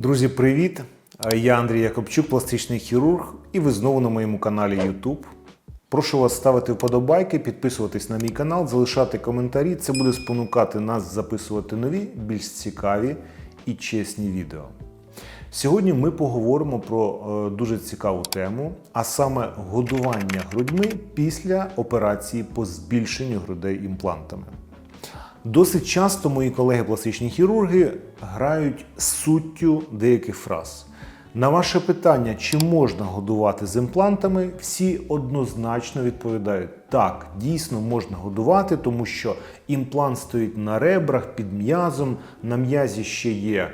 Друзі, привіт! Я Андрій Якобчук, пластичний хірург, і ви знову на моєму каналі YouTube. Прошу вас ставити вподобайки, підписуватись на мій канал, залишати коментарі. Це буде спонукати нас записувати нові, більш цікаві і чесні відео. Сьогодні ми поговоримо про е, дуже цікаву тему, а саме годування грудьми після операції по збільшенню грудей імплантами. Досить часто мої колеги-пластичні хірурги грають суттю деяких фраз. На ваше питання, чи можна годувати з імплантами, всі однозначно відповідають: так, дійсно можна годувати, тому що імплант стоїть на ребрах під м'язом, на м'язі ще є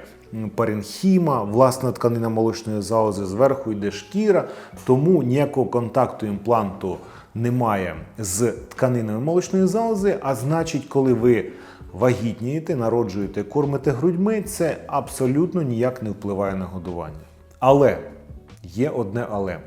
паренхіма, власна тканина молочної залози, зверху йде шкіра, тому ніякого контакту імпланту немає з тканиною молочної залози, а значить, коли ви вагітнієте, народжуєте, кормите грудьми, це абсолютно ніяк не впливає на годування. Але є одне але.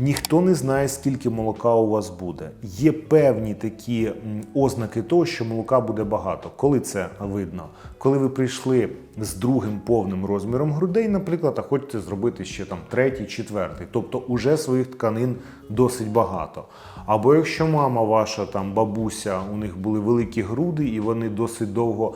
Ніхто не знає, скільки молока у вас буде. Є певні такі ознаки того, що молока буде багато. Коли це видно? Коли ви прийшли з другим повним розміром грудей, наприклад, а хочете зробити ще там третій, четвертий, тобто уже своїх тканин досить багато. Або якщо мама ваша там бабуся, у них були великі груди, і вони досить довго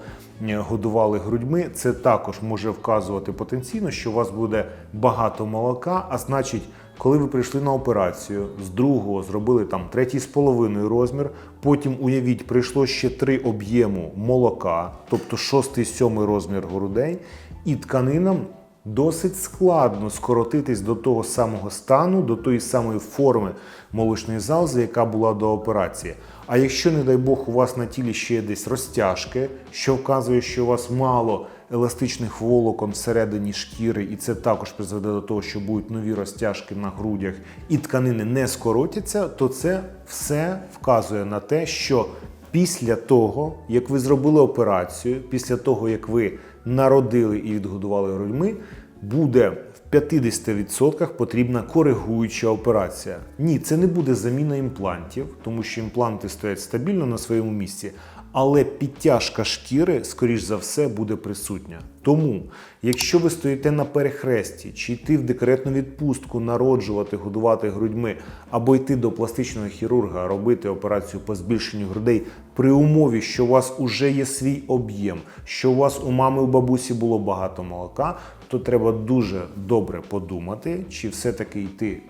годували грудьми, це також може вказувати потенційно, що у вас буде багато молока, а значить. Коли ви прийшли на операцію, з другого зробили там третій з половиною розмір, потім уявіть, прийшло ще три об'єму молока, тобто шостий, сьомий розмір грудей, і тканинам досить складно скоротитись до того самого стану, до тої самої форми молочної залози, яка була до операції. А якщо, не дай Бог, у вас на тілі ще є десь розтяжки, що вказує, що у вас мало еластичних волокон всередині шкіри, і це також призведе до того, що будуть нові розтяжки на грудях, і тканини не скоротяться, то це все вказує на те, що після того, як ви зробили операцію, після того, як ви народили і відгодували грудьми, буде в 50% потрібна коригуюча операція. Ні, це не буде заміна імплантів, тому що імпланти стоять стабільно на своєму місці. Але підтяжка шкіри, скоріш за все, буде присутня. Тому, якщо ви стоїте на перехресті, чи йти в декретну відпустку, народжувати, годувати грудьми, або йти до пластичного хірурга, робити операцію по збільшенню грудей при умові, що у вас уже є свій об'єм, що у вас у мами у бабусі було багато молока, то треба дуже добре подумати, чи все-таки йти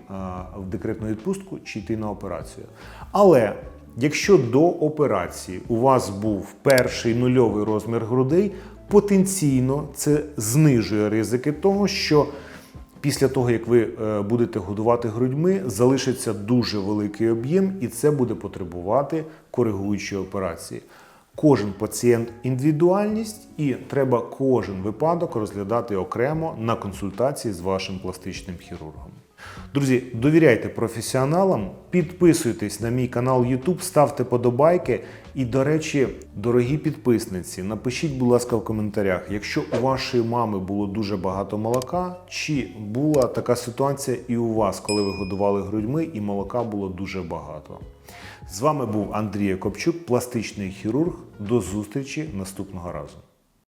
в декретну відпустку, чи йти на операцію. Але Якщо до операції у вас був перший нульовий розмір грудей, потенційно це знижує ризики того, що після того, як ви е, будете годувати грудьми, залишиться дуже великий об'єм, і це буде потребувати коригуючої операції. Кожен пацієнт індивідуальність, і треба кожен випадок розглядати окремо на консультації з вашим пластичним хірургом. Друзі, довіряйте професіоналам, підписуйтесь на мій канал YouTube, ставте подобайки. І, до речі, дорогі підписниці, напишіть, будь ласка, в коментарях, якщо у вашої мами було дуже багато молока, чи була така ситуація і у вас, коли ви годували грудьми, і молока було дуже багато. З вами був Андрій Копчук, пластичний хірург. До зустрічі наступного разу.